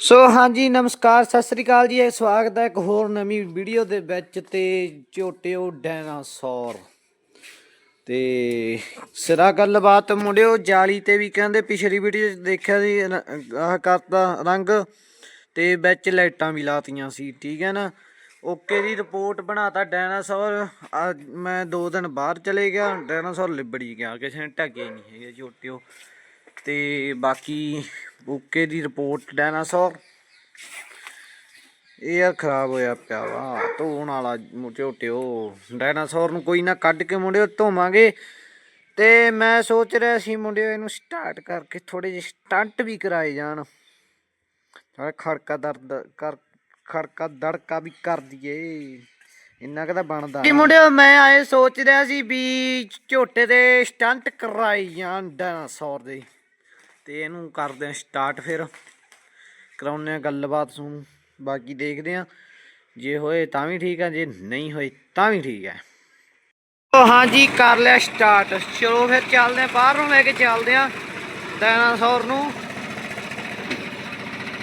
ਸੋ ਹਾਂਜੀ, ਨਮਸਕਾਰ, ਸਤਿ ਸ੍ਰੀ ਅਕਾਲ ਜੀ। ਇਹ ਸਵਾਗਤ ਹੈ ਇੱਕ ਹੋਰ ਨਵੀਂ ਵੀਡੀਓ ਦੇ ਵਿੱਚ ਤੇ ਝੋਟਿਓ ਡਾਇਨਾਸੌਰ। ਤੇ ਸਿਰਾ ਗੱਲਬਾਤ ਮੁੰਡਿਓ, ਜਾਲੀ ਤੇ ਵੀ ਕਹਿੰਦੇ ਪਿਛਲੀ ਵੀਡੀਓ 'ਚ ਦੇਖਿਆ ਸੀ ਆਹ ਕਰਤਾ ਰੰਗ ਤੇ ਵਿੱਚ ਲਾਈਟਾਂ ਵੀ ਲਾਤੀਆਂ ਸੀ, ਠੀਕ ਹੈ ਨਾ? ਓਕੇ ਦੀ ਰਿਪੋਰਟ ਬਣਾਤਾ ਡਾਇਨਾਸੌਰ। ਅੱਜ ਮੈਂ ਦੋ ਦਿਨ ਬਾਹਰ ਚਲੇ ਗਿਆ, ਡਾਇਨਾਸੌਰ ਲਿਬੜੀ ਗਿਆ, ਕਿਸੇ ਨੇ ਢੱਕੇ ਨਹੀਂ ਹੈਗੇ ਝੋਟਿਓ। ਤੇ ਬਾਕੀ ਓਕੇ ਦੀ ਰਿਪੋਰਟ ਡਾਇਨਾਸੌਰ। ਇਹ ਯਾਰ ਖਰਾਬ ਹੋਇਆ ਪਿਆ ਵਾ, ਧੋਣ ਵਾਲਾ ਝੋਟਿਓ ਡਾਇਨਾਸੌਰ ਨੂੰ ਕੋਈ ਨਾ ਕੱਢ ਕੇ ਮੁੰਡਿਓ ਧੋਵਾਂਗੇ। ਤੇ ਮੈਂ ਸੋਚ ਰਿਹਾ ਸੀ ਮੁੰਡਿਓ ਇਹਨੂੰ ਸਟਾਰਟ ਕਰਕੇ ਥੋੜੇ ਜਿਹੇ ਸਟੰਟ ਵੀ ਕਰਾਏ ਜਾਣ। ਥੋੜਾ ਖੜਕਾ ਦਰਦ, ਕਰ, ਖੜਕਾ ਦੜਕਾ ਵੀ ਕਰ ਦਈਏ। ਇੰਨਾ ਕਦਾ ਬਣਦਾ ਜੀ ਮੁੰਡਿਓ ਮੈਂ ਆਏ ਸੋਚ ਰਿਹਾ ਸੀ ਵੀ ਝੋਟੇ ਦੇ ਸਟੰਟ ਕਰਾਈ ਜਾਣ ਡਾਇਨਾਸੌਰ ਦੇ। ਤੇ ਇਹਨੂੰ ਕਰਦੇ ਆ ਸਟਾਰਟ ਫਿਰ। ਕਰਾਉਂਦੇ ਆ ਗੱਲਬਾਤ ਸੁਣ ਬਾਕੀ ਦੇਖਦੇ ਆ ਜੇ ਹੋਏ ਤਾਂ ਵੀ ਠੀਕ ਆ, ਜੇ ਨਹੀਂ ਹੋਏ ਤਾਂ ਵੀ ਠੀਕ ਹੈ ਉਹ ਹਾਂਜੀ ਕਰ ਲਿਆ ਸਟਾਰਟ ਚਲੋ ਫਿਰ ਚੱਲਦੇ ਆ ਬਾਹਰ ਨੂੰ ਲੈ ਕੇ ਚੱਲਦੇ ਆ ਡਾਇਨਾਸੌਰ ਨੂੰ।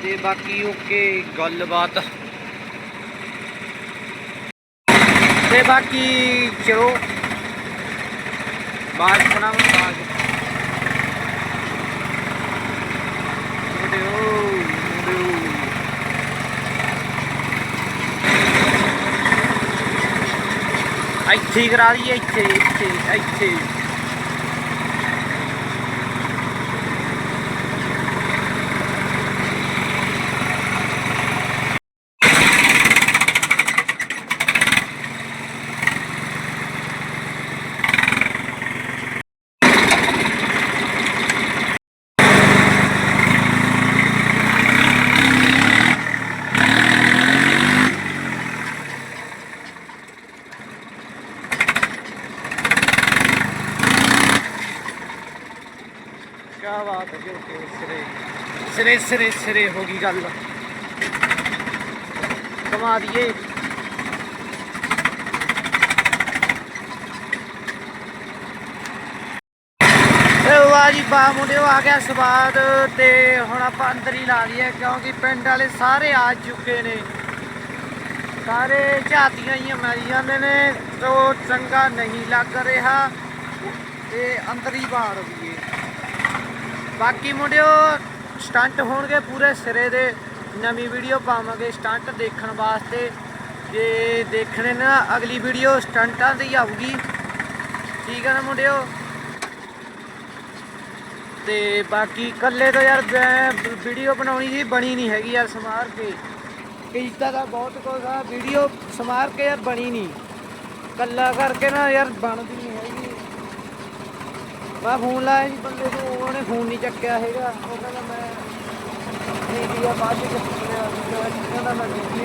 ਤੇ ਬਾਕੀ ਓਕੇ ਗੱਲਬਾਤ। ਤੇ ਬਾਕੀ ਚਲੋ, ਬਾਅਦ ਬਣਾਵਾਂਗੇ। ਬਾਅਦ ਮੁੰਡਿਓ ਮੁੰਡਿਓ ਇੱਥੇ ਕਰਾ ਦਈਏ ਇੱਥੇ ਇੱਥੇ ਇੱਥੇ। ਕਿਆ ਬਾਤ ਹੈ ਜੋ ਸਿਰੇ ਸਿਰੇ ਸਿਰੇ ਸਿਰੇ ਹੋ ਗਈ ਗੱਲ। ਕਮਾ ਦਈਏ। ਏ ਵਾਹ ਜੀ ਵਾਹ, ਮੁੰਡਿਓ ਆ ਗਿਆ ਸਵਾਦ ਤੇ ਹੁਣ ਆਪਾਂ ਅੰਦਰ ਹੀ ਲਾ ਲਈਏ ਕਿਉਂਕਿ ਪਿੰਡ ਵਾਲੇ ਸਾਰੇ ਆ ਚੁੱਕੇ ਨੇ। ਸਾਰੇ ਝਾਤੀਆਂ ਹੀ ਮਾਰੀ ਜਾਂਦੇ ਨੇ, ਤੋ ਚੰਗਾ ਨਹੀਂ ਲੱਗ ਰਿਹਾ। ਤੇ ਅੰਦਰ ਹੀ ਬਾੜ ਦਈਏ ਬਾਕੀ ਮੁੰਡਿਓ ਸਟੰਟ ਹੋਣਗੇ ਪੂਰੇ ਸਿਰੇ ਦੇ। ਨਵੀਂ ਵੀਡੀਓ ਪਾਵਾਂਗੇ ਸਟੰਟ ਦੇਖਣ ਵਾਸਤੇ। ਜੇ ਦੇਖਣੇ ਨਾ, ਅਗਲੀ ਵੀਡੀਓ ਸਟੰਟਾਂ ਦੀ ਆਊਗੀ। ਠੀਕ ਹੈ ਨਾ ਮੁੰਡਿਓ? ਤੇ ਬਾਕੀ ਇਕੱਲੇ ਤੋਂ ਯਾਰ ਵੀਡੀਓ ਬਣਾਉਣੀ ਸੀ, ਬਣੀ ਨਹੀਂ ਹੈਗੀ ਯਾਰ ਸਮਾਰ ਕੇ। ਕੀਤਾ ਤਾਂ ਬਹੁਤ ਕੁਝ ਆ ਵੀਡੀਓ ਸਮਾਰ ਕੇ ਯਾਰ ਬਣੀ ਨਹੀਂ। ਕੱਲਾ ਕਰਕੇ ਨਾ ਯਾਰ ਬਣਦੀ ਨਹੀਂ ਹੈਗੀ। ਮੈਂ ਫੋਨ ਲਾਇਆ ਜੀ ਬੰਦੇ ਨੂੰ ਉਹਨੇ ਫੋਨ ਨਹੀਂ ਚੱਕਿਆ ਹੈਗਾ। ਉਹ ਕਹਿੰਦਾ ਮੈਂ ਠੀਕ ਆ, ਬਾਅਦ ਵਿੱਚ ਚੱਕਿਆ ਕਹਿੰਦਾ ਮੈਂ ਠੀਕ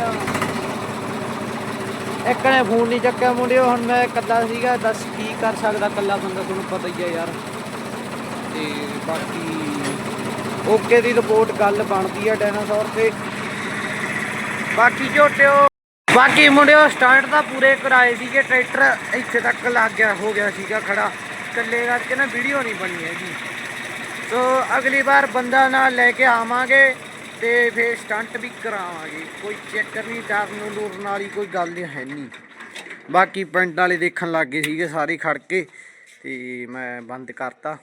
ਇੱਕ ਨੇ ਫੋਨ ਨਹੀਂ ਚੱਕਿਆ ਮੁੰਡਿਓ, ਹੁਣ ਮੈਂ ਇਕੱਲਾ ਸੀਗਾ, ਦੱਸ ਕੀ ਕਰ ਸਕਦਾ ਇਕੱਲਾ ਬੰਦਾ, ਤੁਹਾਨੂੰ ਪਤਾ ਹੀ ਆ ਯਾਰ। ਤੇ ਬਾਕੀ ਓਕੇ ਦੀ ਰਿਪੋਰਟ ਗੱਲ ਬਣਦੀ ਆ ਡਾਇਨਾਸੌਰ ਤੇ। ਬਾਕੀ ਝੋਟਿਓ, ਬਾਕੀ ਮੁੰਡਿਓ ਸਟਾਰਟ ਤਾਂ ਪੂਰੇ ਕਰਾਏ ਸੀਗੇ, ਟਰੈਕਟਰ ਇੱਥੇ ਤੱਕ ਲੱਗ ਗਿਆ, ਹੋ ਗਿਆ ਸੀਗਾ ਖੜਾ। ਇਕੱਲੇ ਕਰਕੇ ਨਾ ਵੀਡੀਓ ਨਹੀਂ ਬਣੀ ਹੈਗੀ। ਸੋ ਅਗਲੀ ਵਾਰ ਬੰਦਾ ਨਾਲ ਲੈ ਕੇ ਆਵਾਂਗੇ ਤੇ ਫੇਰ ਸਟੰਟ ਵੀ ਕਰਾਵਾਂਗੇ। ਕੋਈ ਚੱਕਰ ਨਹੀਂ ਡਰ ਨੂੰ ਲੁਰਨ ਵਾਲੀ ਕੋਈ ਗੱਲ ਨਹੀਂ, ਹੈ ਨਹੀਂ। ਬਾਕੀ ਪਿੰਡ ਵਾਲੇ ਦੇਖਣ ਲੱਗ ਗਏ ਸੀਗੇ ਸਾਰੇ ਖੜ ਕੇ ਤੇ ਮੈਂ ਬੰਦ ਕਰਤਾ।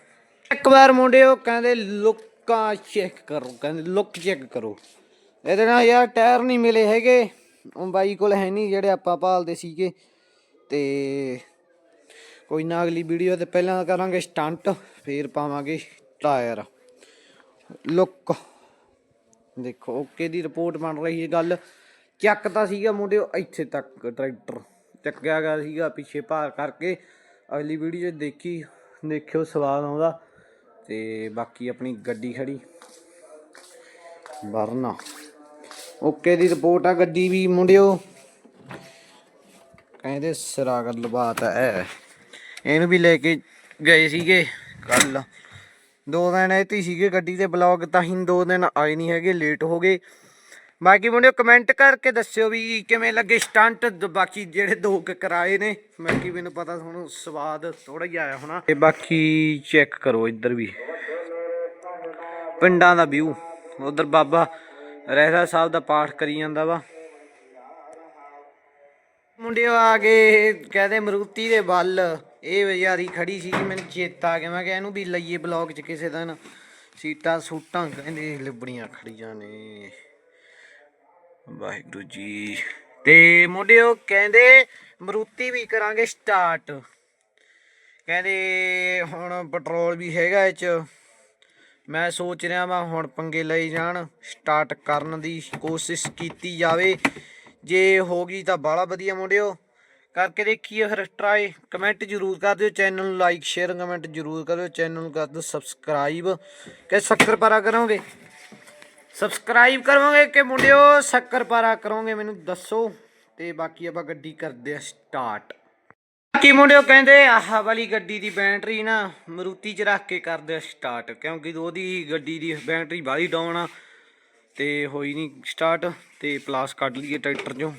ਇੱਕ ਵਾਰ ਮੁੰਡੇ ਉਹ ਕਹਿੰਦੇ, ਲੁੱਕਾਂ ਚੈੱਕ ਕਰੋ, ਕਹਿੰਦੇ, ਲੁੱਕ ਚੈੱਕ ਕਰੋ। ਇਹਦੇ ਨਾਲ ਯਾਰ ਟਾਇਰ ਨਹੀਂ ਮਿਲੇ ਹੈਗੇ। ਉਹ ਬਾਈ ਕੋਲ ਹੈ ਨਹੀਂ, ਜਿਹੜੇ ਆਪਾਂ ਭਾਲਦੇ ਸੀਗੇ। ਤੇ ਕੋਈ ਨਾ ਅਗਲੀ ਵੀਡੀਓ ਤੇ ਪਹਿਲਾਂ ਕਰਾਂਗੇ ਸਟੰਟ, ਫੇਰ ਪਾਵਾਂਗੇ ਟਾਇਰ। ਲੁੱਕ, ਦੇਖੋ, ਓਕੇ ਦੀ ਰਿਪੋਰਟ ਬਣ ਰਹੀ ਹੈ ਗੱਲ। ਚੱਕ ਤਾਂ ਸੀਗਾ ਮੁੰਡਿਓ ਇੱਥੇ ਤੱਕ, ਟਰੈਕਟਰ। ਚੱਕਿਆ ਗਿਆ ਸੀਗਾ ਪਿੱਛੇ ਭਾਰ ਕਰਕੇ। ਅਗਲੀ ਵੀਡੀਓ 'ਚ ਦੇਖੀ, ਦੇਖਿਓ ਸਵਾਦ ਆਉਂਦਾ। ਤੇ ਬਾਕੀ ਆਪਣੀ ਗੱਡੀ ਖੜੀ। ਵਰਨਾ। ਓਕੇ ਦੀ ਰਿਪੋਰਟ ਆ ਗੱਡੀ ਵੀ, ਮੁੰਡਿਓ। ਕਹਿੰਦੇ ਸਿਰਾ ਗੱਲਬਾਤ ਹੈ। ਇਹਨੂੰ ਵੀ ਲੈ ਕੇ ਗਏ ਸੀਗੇ। ਕੱਲ ਦੋ ਦਿਨ ਇੱਥੇ ਹੀ ਸੀਗੇ ਗੱਡੀ ਤੇ ਬਲੌਗ ਤਾਂ ਹੀ ਦੋ ਦਿਨ ਆਏ ਨਹੀਂ ਹੈਗੇ ਲੇਟ ਹੋ ਗਏ। ਬਾਕੀ ਮੁੰਡਿਓ ਕਮੈਂਟ ਕਰਕੇ ਦੱਸਿਓ ਵੀ ਕਿਵੇਂ ਲੱਗੇ ਸਟੰਟ ਬਾਕੀ ਜਿਹੜੇ ਦੋ ਕੁ ਕਰਾਏ ਨੇ ਬਾਕੀ ਮੈਨੂੰ ਪਤਾ ਤੁਹਾਨੂੰ ਸਵਾਦ ਥੋੜਾ ਹੀ ਆਇਆ ਹੋਣਾ। ਤੇ ਬਾਕੀ ਚੈੱਕ ਕਰੋ ਇੱਧਰ ਵੀ। ਪਿੰਡਾਂ ਦਾ ਵਿਊ ਉਧਰ ਬਾਬਾ ਰਹਿਦਾ ਸਾਹਿਬ ਦਾ ਪਾਠ ਕਰੀ ਜਾਂਦਾ ਵਾ। ਮੁੰਡੇ ਆ ਗਏ ਕਹਦੇ ਮਰੂਤੀ ਦੇ ਵੱਲ। ਇਹ ਵਿਚਾਰੀ ਖੜੀ ਸੀ ਮੈਨੂੰ ਚੇਤਾ ਆ ਗਿਆ। ਮੈਂ ਕਿਹਾ ਇਹਨੂੰ ਵੀ ਲਈਏ ਬਲੌਗ 'ਚ ਕਿਸੇ ਦਿਨ। ਸੀਟਾਂ ਸੂਟਾਂ ਕਹਿੰਦੇ ਲਿਬੜੀਆਂ ਖੜੀਆਂ ਨੇ। ਵਾਹਿਗੁਰੂ ਜੀ। ਤੇ ਮੁੰਡਿਓ ਕਹਿੰਦੇ ਮਰੂਤੀ ਵੀ ਕਰਾਂਗੇ ਸਟਾਰਟ ਕਹਿੰਦੇ ਹੁਣ ਪੈਟਰੋਲ ਵੀ ਹੈਗਾ ਇਹ ਚ। ਮੈਂ ਸੋਚ ਰਿਹਾ ਵਾਂ ਹੁਣ ਪੰਗੇ ਲਈ ਜਾਣ। ਸਟਾਰਟ ਕਰਨ ਦੀ ਕੋਸ਼ਿਸ਼ ਕੀਤੀ ਜਾਵੇ। ਜੇ ਹੋ ਗਈ ਤਾਂ ਬਾਲਾ ਵਧੀਆ ਮੁੰਡਿਓ। ਕਰਕੇ ਦੇਖੀਏ ਫਿਰ ਟਰਾਈ ਕਮੈਂਟ ਜਰੂਰ ਕਰ ਦਿਓ ਚੈਨਲ ਨੂੰ ਲਾਈਕ ਸ਼ੇਅਰ ਕਮੈਂਟ ਜਰੂਰ ਕਰਿਓ ਚੈਨਲ ਨੂੰ ਕਰ ਦਿਓ ਸਬਸਕ੍ਰਾਈਬ ਕਿ ਸ਼ੱਕਰ ਪਾਰਾ ਕਰੋਗੇ? ਸਬਸਕ੍ਰਾਈਬ ਕਰੋਗੇ ਕਿ ਮੁੰਡਿਓ, ਸ਼ੱਕਰ ਪਾਰਾ ਕਰੋਗੇ ਮੈਨੂੰ ਦੱਸੋ। ਤੇ ਬਾਕੀ ਆਪਾਂ ਗੱਡੀ ਕਰਦੇ ਆ ਸਟਾਰਟ ਬਾਕੀ ਮੁੰਡਿਓ ਕਹਿੰਦੇ, ਆਹ ਵਾਲੀ ਗੱਡੀ ਦੀ ਬੈਟਰੀ ਨਾ ਮਰੂਤੀ 'ਚ ਰੱਖ ਕੇ ਕਰਦੇ ਆ ਸਟਾਰਟ ਕਿਉਂਕਿ ਉਹਦੀ ਗੱਡੀ ਦੀ ਬੈਟਰੀ ਬਾਹਲੀ ਡਾਊਨ ਆ। ਤੇ ਹੋਈ ਨਹੀਂ ਸਟਾਰਟ ਤੇ ਪਲਾਸ ਕੱਢ ਲਈਏ ਟਰੈਕਟਰ 'ਚੋਂ।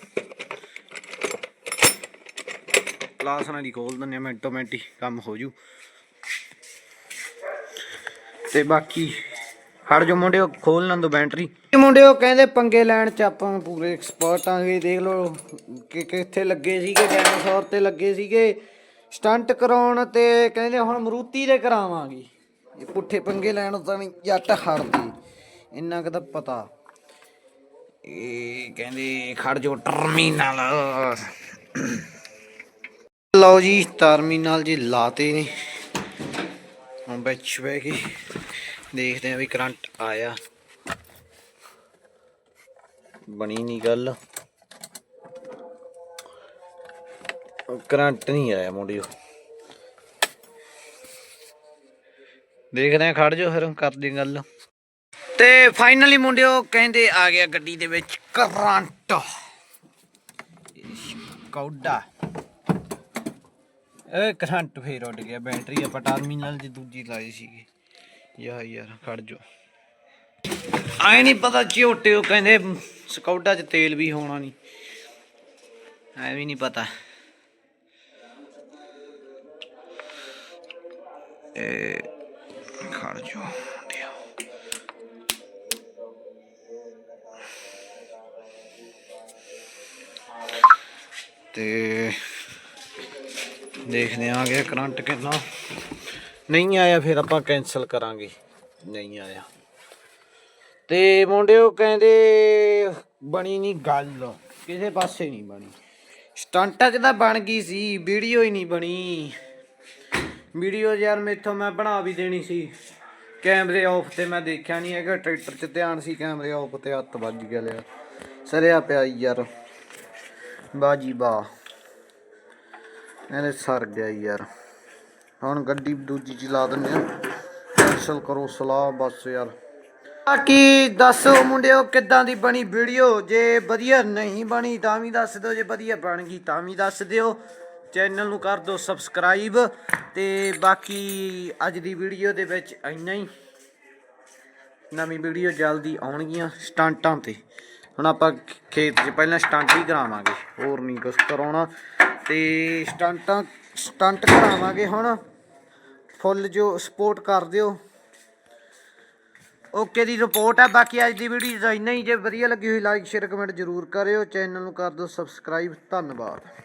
ਪਲਾਸ ਨਾਲ ਹੀ ਖੋਲ ਦਿੰਦੇ ਮਿੰਟੋ ਮਿੰਟ ਹੀ ਕੰਮ ਹੋ ਜੂ। ਤੇ ਬਾਕੀ ਹੜ ਜੋ ਮੁੰਡਿਓ ਖੋਲ ਲਾਂ ਦੋ ਬੈਟਰੀ। ਮੁੰਡਿਓ ਕਹਿੰਦੇ ਪੰਗੇ ਲੈਣ ਚ ਆਪਾਂ ਪੂਰੇ ਐਕਸਪਰਟ ਆਂਗੇ ਦੇਖ ਲਓ ਕਿ ਕਿੱਥੇ ਲੱਗੇ ਸੀਗੇ ਡਾਇਨਾਸੌਰ ਤੇ ਲੱਗੇ ਸੀਗੇ। ਸਟੰਟ ਕਰਾਉਣ ਤੇ ਕਹਿੰਦੇ ਹੁਣ ਮਰੂਤੀ ਦੇ ਕਰਾਵਾਂਗੇ। ਇਹ ਪੁੱਠੇ ਪੰਗੇ ਲੈਣ ਤਾਂ ਨਹੀਂ, ਜੱਟ ਹੜਦੀ, ਇੰਨਾ ਕਦਾ ਪਤਾ। ਇਹ ਕਹਿੰਦੇ ਖੜ ਜੋ ਟਰਮੀਨਲ। ਲਓ ਜੀ ਟਰਮੀਨਲ ਜੀ ਲਾਤੇ ਨੇ। ਹੁਣ ਵਿੱਚ ਬਹਿ ਕੇ ਦੇਖਦੇ ਆ ਵੀ ਕਰੰਟ ਆਇਆ। ਬਣੀ ਨਹੀਂ ਗੱਲ। ਕਰੰਟ ਨਹੀਂ ਆਇਆ ਮੁੰਡਿਓ। ਦੇਖਦੇ ਆ ਖੜ ਜਾਓ ਫਿਰ ਕਰਦੇ ਗੱਲ। ਤੇ ਫਾਈਨਲੀ ਮੁੰਡਿਓ ਕਹਿੰਦੇ ਆ ਗਿਆ ਗੱਡੀ ਦੇ ਵਿੱਚ ਕਰੰਟ। ਕੌਡਾ ਇਹ ਕਰੰਟ ਫੇਰ ਉੱਡ ਗਿਆ, ਬੈਟਰੀ ਆਪਾਂ ਟਰਮੀਨਲ 'ਚ ਦੂਜੀ ਲਾਈ ਸੀਗੀ। ਯਾ ਯਾਰ, ਖੜ ਜੋ ਆਏ ਨਹੀਂ ਪਤਾ ਝੋਟੇ ਉਹ ਕਹਿੰਦੇ ਸਕੌਟਾ 'ਚ ਤੇਲ ਵੀ ਹੋਣਾ ਨਹੀਂ ਐ ਵੀ ਨਹੀਂ ਪਤਾ। ਇਹ ਖੜ ਜੋ ਤੇ ਦੇਖਦੇ ਆਂ ਕਿ ਕਰੰਟ ਕਿੰਨਾ। ਨਹੀਂ ਆਇਆ ਫਿਰ ਆਪਾਂ ਕੈਨਸਲ ਕਰਾਂਗੇ। ਨਹੀਂ ਆਇਆ। ਤੇ ਮੁੰਡਿਓ ਕਹਿੰਦੇ ਬਣੀ ਨਹੀਂ ਗੱਲ। ਕਿਸੇ ਪਾਸੇ ਨਹੀਂ ਬਣੀ। ਸਟੰਟਾਂ ਤਾਂ ਬਣ ਗਈ ਸੀ, ਵੀਡੀਓ ਹੀ ਨਹੀਂ ਬਣੀ। ਵੀਡੀਓ ਯਾਰ ਮੇਥੋਂ ਮੈਂ ਬਣਾ ਵੀ ਦੇਣੀ ਸੀ। ਕੈਮਰੇ ਆਫ ਤੇ ਮੈਂ ਦੇਖਿਆ ਨਹੀਂ ਹੈਗਾ, ਟਰੈਕਟਰ 'ਚ ਧਿਆਨ ਸੀ ਕੈਮਰੇ ਆਫ ਤੇ ਹੱਥ ਵੱਜ ਗਿਆ ਲਿਆ। ਸਰਿਆ ਪਿਆ ਯਾਰ। ਬਾਜੀ ਬਾ ਇਹਨੇ ਸਰ ਗਿਆ ਯਾਰ। ਹੁਣ ਗੱਡੀ ਦੂਜੀ ਚਲਾ ਦਿੰਦੇ ਆ। ਕੈਂਸਲ ਕਰੋ ਸਲਾਹ ਬਸ ਯਾਰ। ਬਾਕੀ ਦੱਸੋ ਮੁੰਡਿਓ, ਕਿੱਦਾਂ ਦੀ ਬਣੀ ਵੀਡੀਓ ਜੇ ਵਧੀਆ ਨਹੀਂ ਬਣੀ ਤਾਂ ਵੀ ਦੱਸ ਦਿਓ, ਜੇ ਵਧੀਆ ਬਣ ਗਈ ਤਾਂ ਵੀ ਦੱਸ ਦਿਓ। ਚੈਨਲ ਨੂੰ ਕਰ ਦਿਓ ਸਬਸਕ੍ਰਾਈਬ ਤੇ ਬਾਕੀ ਅੱਜ ਦੀ ਵੀਡੀਓ ਦੇ ਵਿੱਚ ਇੰਨਾ ਹੀ। ਨਵੀਂ ਵੀਡੀਓ ਜਲਦੀ ਆਉਣਗੀਆਂ ਸਟੰਟਾਂ ਤੇ। ਹੁਣ ਆਪਾਂ ਖੇਤ 'ਚ ਪਹਿਲਾਂ ਸਟੰਟ ਹੀ ਕਰਾਵਾਂਗੇ। ਹੋਰ ਨਹੀਂ ਕੁਝ ਕਰਾਉਣਾ। ਤੇ ਸਟੰਟਾਂ, ਸਟੰਟ ਕਰਾਵਾਂਗੇ ਹੁਣ। ਫੁੱਲ ਜੋ ਸਪੋਰਟ ਕਰ ਦਿਓ। ਓਕੇ ਦੀ ਰਿਪੋਰਟ ਹੈ ਬਾਕੀ ਅੱਜ ਦੀ ਵੀਡੀਓ ਤਾਂ ਇੰਨਾ ਹੀ। ਜੇ ਵਧੀਆ ਲੱਗੀ ਹੋਈ ਲਾਈਕ ਸ਼ੇਅਰ ਕਮੈਂਟ ਜ਼ਰੂਰ ਕਰਿਓ। ਚੈਨਲ ਨੂੰ ਕਰ ਦਿਓ ਸਬਸਕ੍ਰਾਈਬ ਧੰਨਵਾਦ।